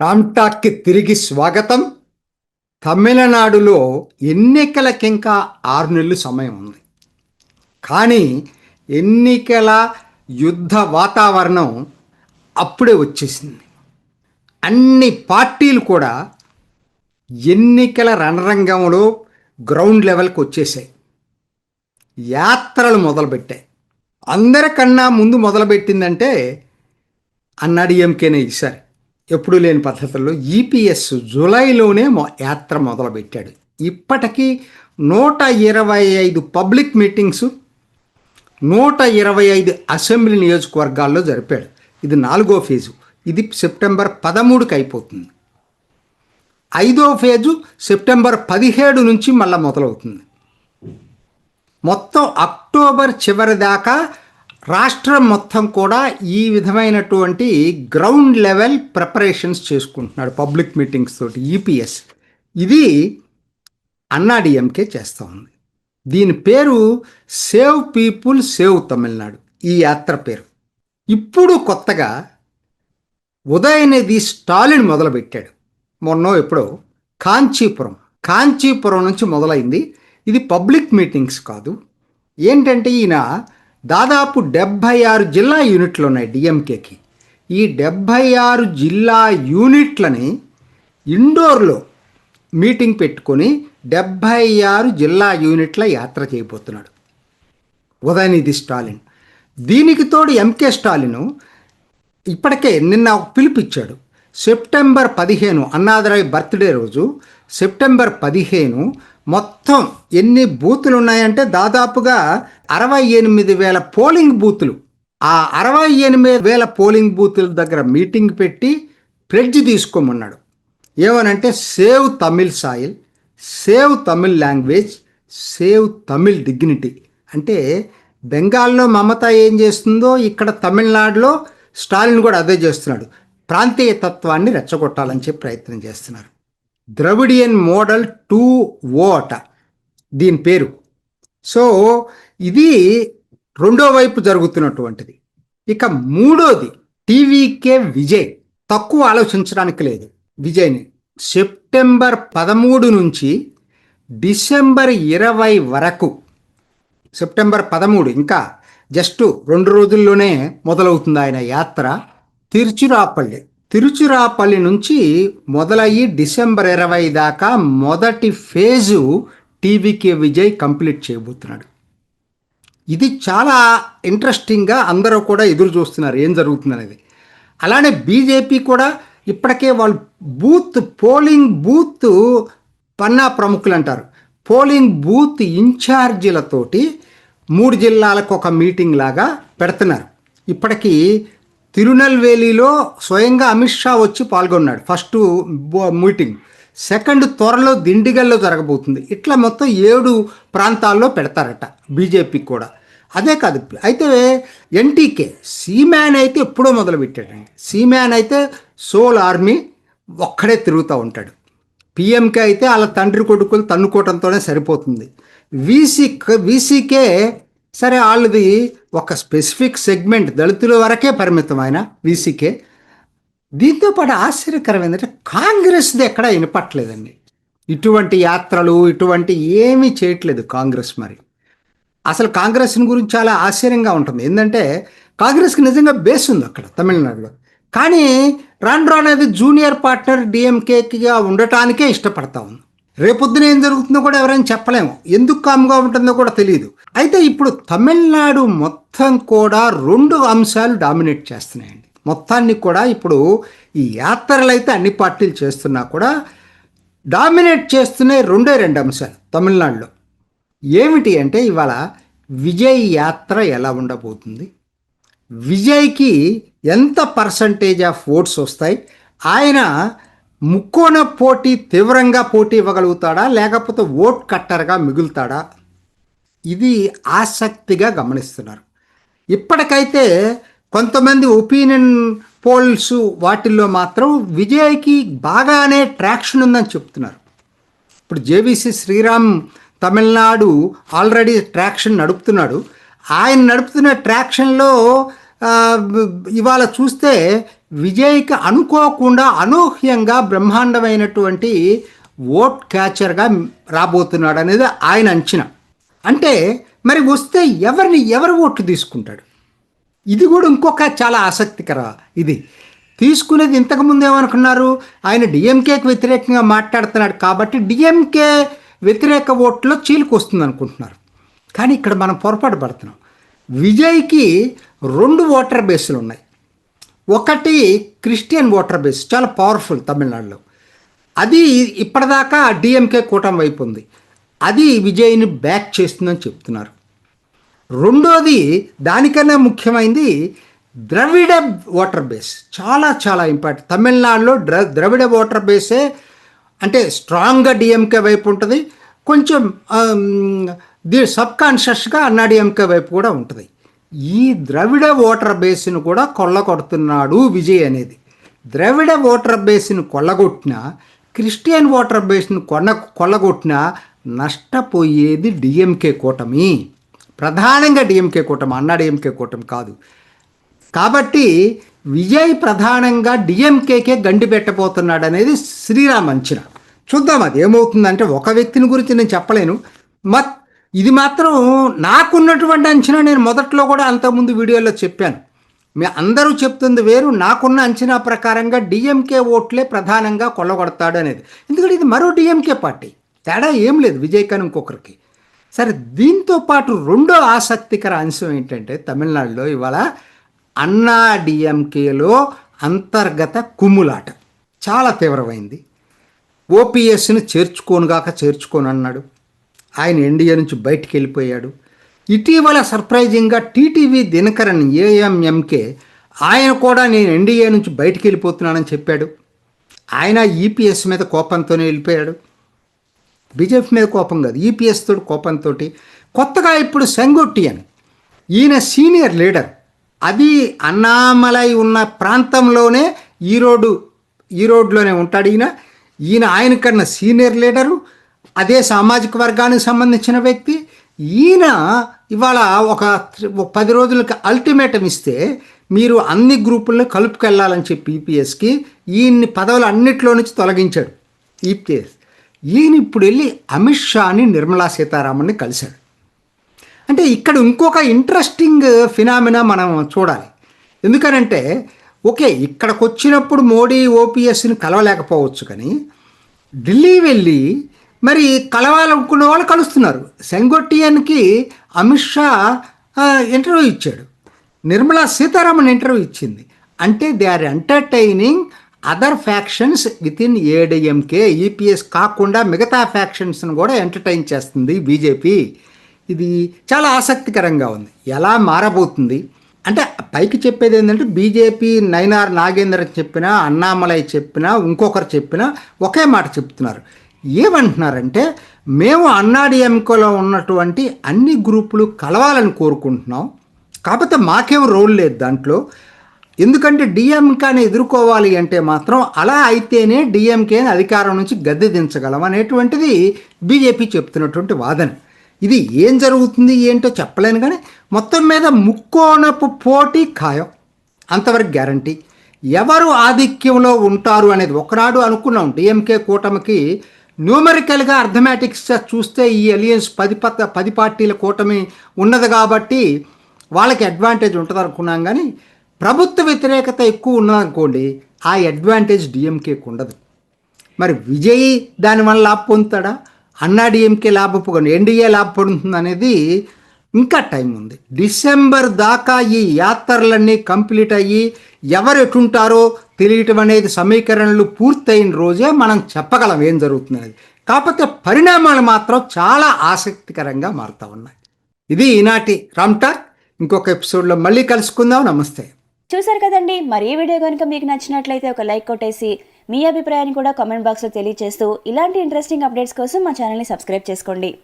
రామ్టాక్కి తిరిగి స్వాగతం. తమిళనాడులో ఎన్నికలకింకా ఆరు నెలలు సమయం ఉంది. కానీ ఎన్నికల యుద్ధ వాతావరణం అప్పుడే వచ్చేసింది. అన్ని పార్టీలు కూడా ఎన్నికల రణరంగంలో గ్రౌండ్ లెవెల్కి వచ్చేసాయి. యాత్రలు మొదలుపెట్టాయి. అందరికన్నా ముందు మొదలుపెట్టిందంటే అన్నాడీఎంకేనే ఈసారి. ఎప్పుడూ లేని పద్ధతుల్లో ఈపీఎస్ జూలైలోనే మొ- యాత్ర మొదలుపెట్టాడు. ఇప్పటికీ నూట ఇరవై ఐదు పబ్లిక్ మీటింగ్స్ నూట ఇరవై ఐదు అసెంబ్లీ నియోజకవర్గాల్లో జరిపాడు. ఇది నాలుగో ఫేజు. ఇది సెప్టెంబర్ పదమూడుకి అయిపోతుంది. ఐదో ఫేజు సెప్టెంబర్ పదిహేడు నుంచి మళ్ళీ మొదలవుతుంది. మొత్తం అక్టోబర్ చివరి దాకా రాష్ట్రం మొత్తం కూడా ఈ విధమైనటువంటి గ్రౌండ్ లెవెల్ ప్రిపరేషన్స్ చేసుకుంటున్నాడు పబ్లిక్ మీటింగ్స్ తోటి ఈపీఎస్ ఇది అన్నాడీఎంకే చేస్తూ ఉంది. దీని పేరు సేవ్ పీపుల్ సేవ్ తమిళనాడు. ఈ యాత్ర పేరు. ఇప్పుడు కొత్తగా ఉదయనిధి స్టాలిన్ మొదలుపెట్టాడు. మొన్నో ఎప్పుడో కాంచీపురం. కాంచీపురం నుంచి మొదలైంది. ఇది పబ్లిక్ మీటింగ్స్ కాదు. ఏంటంటే ఈయన దాదాపు డెబ్భై ఆరు జిల్లా యూనిట్లు ఉన్నాయి డిఎంకేకి. ఈ డెబ్భై ఆరు జిల్లా యూనిట్లని ఇండోర్లో మీటింగ్ పెట్టుకొని డెబ్భై ఆరు జిల్లా యూనిట్ల యాత్ర చేయబోతున్నాడు. ఉదయనిధి స్టాలిన్. దీనికి తోడు ఎంకే స్టాలిన్ ఇప్పటికే నిన్న ఒక సెప్టెంబర్ పదిహేను అన్నాదరాయ్ బర్త్డే రోజు సెప్టెంబర్ పదిహేను మొత్తం ఎన్ని బూతులు ఉన్నాయంటే దాదాపుగా అరవై ఎనిమిది వేల పోలింగ్ బూతులు. ఆ అరవై ఎనిమిది వేల పోలింగ్ బూతుల దగ్గర మీటింగ్ పెట్టి ప్రెడ్జ్ తీసుకోమన్నాడు. ఏమనంటే save Tamil soil save Tamil language save Tamil dignity. అంటే బెంగాల్లో మమత ఏం చేస్తుందో ఇక్కడ తమిళనాడులో స్టాలిన్ కూడా అదే చేస్తున్నాడు. ప్రాంతీయ తత్వాన్ని రెచ్చగొట్టాలని చెప్పి ప్రయత్నం చేస్తున్నారు. ద్రవిడియన్ మోడల్ టూ ఓట. దీని పేరు. సో ఇది రెండో వైపు జరుగుతున్నటువంటిది. ఇక మూడోది టీవీకే విజయ్. తక్కువ ఆలోచించడానికి లేదు విజయ్ని. సెప్టెంబర్ పదమూడు నుంచి డిసెంబర్ ఇరవై వరకు. సెప్టెంబర్ పదమూడు ఇంకా జస్ట్ రెండు రోజుల్లోనే మొదలవుతుంది ఆయన యాత్ర. తిరుచిరాపల్లి. తిరుచిరాపల్లి నుంచి మొదలయ్యి డిసెంబర్ ఇరవై దాకా మొదటి ఫేజు టీవీకే విజయ్ కంప్లీట్ చేయబోతున్నాడు. ఇది చాలా ఇంట్రెస్టింగ్గా అందరూ కూడా ఎదురు చూస్తున్నారు ఏం జరుగుతుందనేది. అలానే బీజేపీ కూడా ఇప్పటికే వాళ్ళు బూత్ పోలింగ్ బూత్ పన్నా ప్రముఖులు అంటారు. పోలింగ్ బూత్ ఇన్ఛార్జీలతోటి మూడు జిల్లాలకు ఒక మీటింగ్ లాగా పెడుతున్నారు. ఇప్పటికీ తిరునెల్వేలిలో స్వయంగా అమిత్ షా వచ్చి పాల్గొన్నాడు ఫస్ట్ మీటింగ్ సెకండ్ త్వరలో దిండిగల్లో జరగబోతుంది. ఇట్లా మొత్తం ఏడు ప్రాంతాల్లో పెడతారట బీజేపీకి కూడా. అదే కాదు అయితే ఎన్టీకే సీమ్యాన్ అయితే ఎప్పుడో మొదలుపెట్టాడండి. సీమ్యాన్ అయితే సోల్ ఆర్మీ ఒక్కడే తిరుగుతూ ఉంటాడు. పిఎంకే అయితే వాళ్ళ తండ్రి కొడుకులు తన్నుకోవటంతోనే సరిపోతుంది. వీసీ వీసీకే సరే వాళ్ళది ఒక స్పెసిఫిక్ సెగ్మెంట్ దళితుల వరకే పరిమితం ఆయన వీసీకే దీంతో పాటు ఆశ్చర్యకరం ఏంటంటే కాంగ్రెస్ది ఎక్కడా వినపట్లేదండి. ఇటువంటి యాత్రలు ఇటువంటి ఏమీ చేయట్లేదు కాంగ్రెస్ మరి. అసలు కాంగ్రెస్ని గురించి చాలా ఆశ్చర్యంగా ఉంటుంది. ఏంటంటే కాంగ్రెస్కి నిజంగా బేస్ ఉంది అక్కడ తమిళనాడులో. కానీ రాను అనేది జూనియర్ పార్ట్నర్ డిఎంకేగా ఉండటానికే ఇష్టపడతా ఉంది. రేపొద్దున ఏం జరుగుతుందో కూడా ఎవరైనా చెప్పలేము. ఎందుకు కామ్గా ఉంటుందో కూడా తెలియదు అయితే ఇప్పుడు తమిళనాడు మొత్తం కూడా రెండు అంశాలు డామినేట్ చేస్తున్నాయండి. మొత్తాన్ని కూడా ఇప్పుడు ఈ యాత్రలు అయితే అన్ని పార్టీలు చేస్తున్నా కూడా డామినేట్ చేస్తున్నాయి రెండే రెండు అంశాలు తమిళనాడులో. ఏమిటి అంటే ఇవాళ విజయ్ యాత్ర ఎలా ఉండబోతుంది? విజయ్కి ఎంత పర్సంటేజ్ ఆఫ్ ఓట్స్ వస్తాయి? ఆయన ముక్కోన పోటీ తీవ్రంగా పోటీ ఇవ్వగలుగుతాడా? లేకపోతే ఓట్ కట్టర్గా మిగులుతాడా? ఇది ఆసక్తిగా గమనిస్తున్నారు. ఇప్పటికైతే కొంతమంది ఒపీనియన్ పోల్స్ వాటిల్లో మాత్రం విజయ్కి బాగానే ట్రాక్షన్ ఉందని చెప్తున్నారు. ఇప్పుడు JBC Sriram Tamil Nadu already traction నడుపుతున్నాడు. ఆయన నడుపుతున్న ట్రాక్షన్లో ఇవాళ చూస్తే విజయ్కి అనుకోకుండా అనూహ్యంగా బ్రహ్మాండమైనటువంటి ఓట్ క్యాచర్గా రాబోతున్నాడు అనేది ఆయన అంచనా. అంటే మరి వస్తే ఎవరిని ఎవరు ఓట్లు తీసుకుంటాడు? ఇది కూడా ఇంకొక చాలా ఆసక్తికర ఇది. తీసుకునేది ఇంతకుముందు ఏమనుకున్నారు? ఆయన డిఎంకేకి వ్యతిరేకంగా మాట్లాడుతున్నాడు కాబట్టి డిఎంకే వ్యతిరేక ఓట్లో చీలికి వస్తుంది అనుకుంటున్నారు కానీ ఇక్కడ మనం పొరపాటు పడుతున్నాం. విజయ్కి రెండు ఓటర్ బేస్లు ఉన్నాయి ఒకటి క్రిస్టియన్ ఓటర్ బేస్ చాలా పవర్ఫుల్ తమిళనాడులో. అది ఇప్పటిదాకా డిఎంకే కూటమి వైపు ఉంది. అది విజయ్ని బ్యాక్ చేస్తుందని చెప్తున్నారు. రెండోది దానికన్నా ముఖ్యమైనది ద్రవిడ వాటర్ బేస్ చాలా చాలా ఇంపార్టెంట్ తమిళనాడులో ద్ర ద్రవిడ వాటర్ బేసే అంటే స్ట్రాంగ్గా డిఎంకే వైపు ఉంటుంది. కొంచెం ది సబ్ కాన్షియస్గా అన్నా డిఎంకే వైపు కూడా ఉంటుంది. ఈ ద్రవిడ ఓటర్ బేస్ను కూడా కొల్లగొడుతున్నాడు విజయ్ అనేది. ద్రవిడ ఓటర్ బేస్ను కొల్లగొట్టిన క్రిస్టియన్ ఓటర్ బేస్ను కొన్న కొల్లగొట్టిన నష్టపోయేది డిఎంకే కూటమి. ప్రధానంగా డిఎంకే కూటమి అన్నా డిఎంకే కూటమి కాదు. కాబట్టి విజయ్ ప్రధానంగా డిఎంకేకే గండి పెట్టబోతున్నాడు అనేది శ్రీరామ్ అంచనా. చూద్దాం అది ఏమవుతుందంటే ఒక వ్యక్తిని గురించి నేను చెప్పలేను. మత్ ఇది మాత్రం నాకున్నటువంటి అంచనా. నేను మొదట్లో కూడా అంతకుముందు వీడియోలో చెప్పాను. మీ అందరూ చెప్తుంది వేరు నాకున్న అంచనా ప్రకారంగా డిఎంకే ఓట్లే ప్రధానంగా కొల్లగొడతాడు అనేది. ఎందుకంటే ఇది మరో డిఎంకే పార్టీ. తేడా ఏం లేదు విజయ్ ఇంకొకరికి సరే దీంతో పాటు రెండో ఆసక్తికర అంశం ఏంటంటే తమిళనాడులో ఇవాళ అన్నా డిఎంకేలో అంతర్గత కుమ్ములాట. చాలా తీవ్రమైంది. ఓపీఎస్ని చేర్చుకోనుగాక చేర్చుకోను అన్నాడు ఆయన ఇండియా నుంచి బయటికి వెళ్ళిపోయాడు ఇటీవల సర్ప్రైజింగ్గా టీటీవీ దినకరన్ ఏఎంఎంకే ఆయన కూడా నేను ఎన్డీఏ నుంచి బయటికి వెళ్ళిపోతున్నానని చెప్పాడు. ఆయన ఈపీఎస్ మీద కోపంతోనే వెళ్ళిపోయాడు. బీజేపీ మీద కోపం కాదు ఈపీఎస్ తోటి కోపంతో కొత్తగా ఇప్పుడు సెంగొట్టి అని ఈయన సీనియర్ లీడర్. అది అన్నామలై ఉన్న ప్రాంతంలోనే ఈరోడు ఈరోడ్లోనే ఉంటాడు ఈయన. ఈయన ఆయన కన్నా సీనియర్ లీడరు అదే సామాజిక వర్గానికి సంబంధించిన వ్యక్తి ఈయన ఇవాళ ఒక పది రోజులకి అల్టిమేటం ఇస్తే మీరు అన్ని గ్రూపుల్లో కలుపుకెళ్ళాలని చెప్పి ఈపీఎస్కి ఈయన్ని పదవులు అన్నిట్లో నుంచి తొలగించాడు ఈపీఎస్. ఈయన ఇప్పుడు వెళ్ళి అమిత్ షాని నిర్మలా సీతారామన్ని కలిశాడు. అంటే ఇక్కడ ఇంకొక ఇంట్రెస్టింగ్ ఫినామినా మనం చూడాలి. ఎందుకనంటే ఓకే ఇక్కడికి వచ్చినప్పుడు మోడీ ఓపీఎస్ని కలవలేకపోవచ్చు కానీ ఢిల్లీ వెళ్ళి మరి కలవాలనుకున్న వాళ్ళు కలుస్తున్నారు. సెంగొట్టియన్కి అమిత్ షా ఇంటర్వ్యూ ఇచ్చాడు. నిర్మలా సీతారామన్ ఇంటర్వ్యూ ఇచ్చింది. అంటే they are entertaining other factions with in ADMK EPS కాకుండా మిగతా ఫ్యాక్షన్స్ను కూడా ఎంటర్టైన్ చేస్తుంది బీజేపీ ఇది చాలా ఆసక్తికరంగా ఉంది. ఎలా మారబోతుంది? అంటే పైకి చెప్పేది ఏంటంటే బీజేపీ నైనార్ నాగేందర్ చెప్పినా అన్నామలై చెప్పినా ఇంకొకరు చెప్పినా ఒకే మాట చెప్తున్నారు. ఏమంటున్నారంటే మేము అన్నాడీఎంకోలో ఉన్నటువంటి అన్ని గ్రూపులు కలవాలని కోరుకుంటున్నాం. కాకపోతే మాకేం రోల్ లేదు దాంట్లో. ఎందుకంటే డిఎంకేని ఎదుర్కోవాలి అంటే మాత్రం అలా అయితేనే డిఎంకేని అధికారం నుంచి గద్దె దించగలం అనేటువంటిది బీజేపీ చెప్తున్నటువంటి వాదన. ఇది ఏం జరుగుతుంది ఏంటో చెప్పలేను కానీ మొత్తం మీద ముక్కోనపు పోటీ ఖాయం. అంతవరకు గ్యారంటీ. ఎవరు ఆధిక్యంలో ఉంటారు అనేది ఒకనాడు అనుకున్నాం. డిఎంకే కూటమికి న్యూమరికల్గా అర్థమెటిక్స్గా చూస్తే ఈ అలియన్స్ పది పత పది పార్టీల కూటమి ఉన్నది కాబట్టి వాళ్ళకి అడ్వాంటేజ్ ఉంటుంది అనుకున్నాం కానీ ప్రభుత్వ వ్యతిరేకత ఎక్కువ ఉన్నదనుకోండి ఆ అడ్వాంటేజ్ డిఎంకేకి ఉండదు. మరి విజయ్ దానివల్ల లాభ పొందుతాడా? అన్నా డిఎంకే లాభ పొందు ఎన్డీఏ లాభ పొందుతుంది అనేది ఇంకా టైం ఉంది. డిసెంబర్ దాకా ఈ యాత్రలన్నీ కంప్లీట్ అయ్యి ఎవరు ఎటుంటారో తెలియటం అనేది సమీకరణలు పూర్తయిన రోజే మనం చెప్పగలం ఏం జరుగుతుందనేది కాకపోతే పరిణామాలు మాత్రం చాలా ఆసక్తికరంగా మారుతూ ఉన్నాయి. ఇది ఈనాటి రామ్టాక్ ఇంకొక ఎపిసోడ్లో మళ్ళీ కలుసుకుందాం. నమస్తే. చూసారు కదండి మరి ఈ వీడియో కనుక మీకు నచ్చినట్లయితే ఒక లైక్ కొట్టేసి మీ అభిప్రాయాన్ని కూడా కామెంట్ బాక్స్లో తెలియజేస్తూ ఇలాంటి ఇంట్రెస్టింగ్ అప్డేట్స్ కోసం మా ఛానల్ని సబ్స్క్రైబ్ చేసుకోండి.